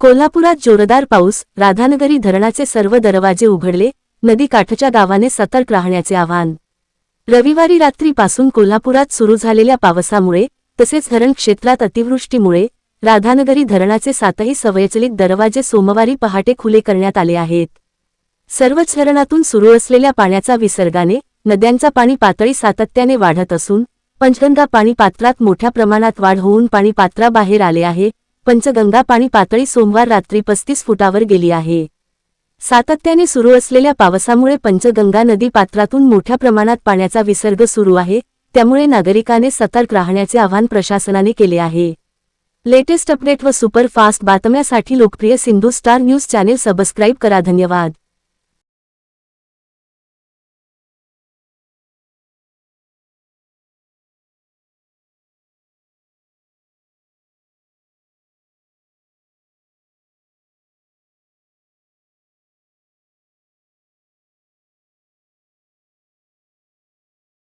कोल्हापुरात जोरदार पाऊस राधानगरी धरणाचे सर्व दरवाजे उघडले नदी काठच्या गावाने सतर्क राहण्याचे आवाहन. रविवारी रात्रीपासून कोल्हापुरात सुरू झालेल्या पावसामुळे तसेच धरण क्षेत्रात अतिवृष्टीमुळे राधानगरी धरणाचे सातही सवयचलित दरवाजे सोमवारी पहाटे खुले करण्यात आले आहेत. सर्वच धरणातून सुरू असलेल्या पाण्याचा विसर्गाने नद्यांचा पाणी पातळी सातत्याने वाढत असून पंचगंगा पाणी पात्रात मोठ्या प्रमाणात वाढ होऊन पाणी पात्राबाहेर आले आहे पंचगंगा पाणी पातळी सोमवार रात्री पस्तीस फुटावर गेली आहे. सातत्याने सुरू असलेल्या पावसामुळे पंचगंगा नदी पात्रातून मोठ्या प्रमाणात पाण्याचा विसर्ग सुरू आहे त्यामुळे नागरिकाने सतर्क राहण्याचे आवाहन प्रशासनाने केले आहे. लेटेस्ट अपडेट व सुपरफास्ट बातम्यासाठी लोकप्रिय Sindhu star news channel subscribe करा. धन्यवाद.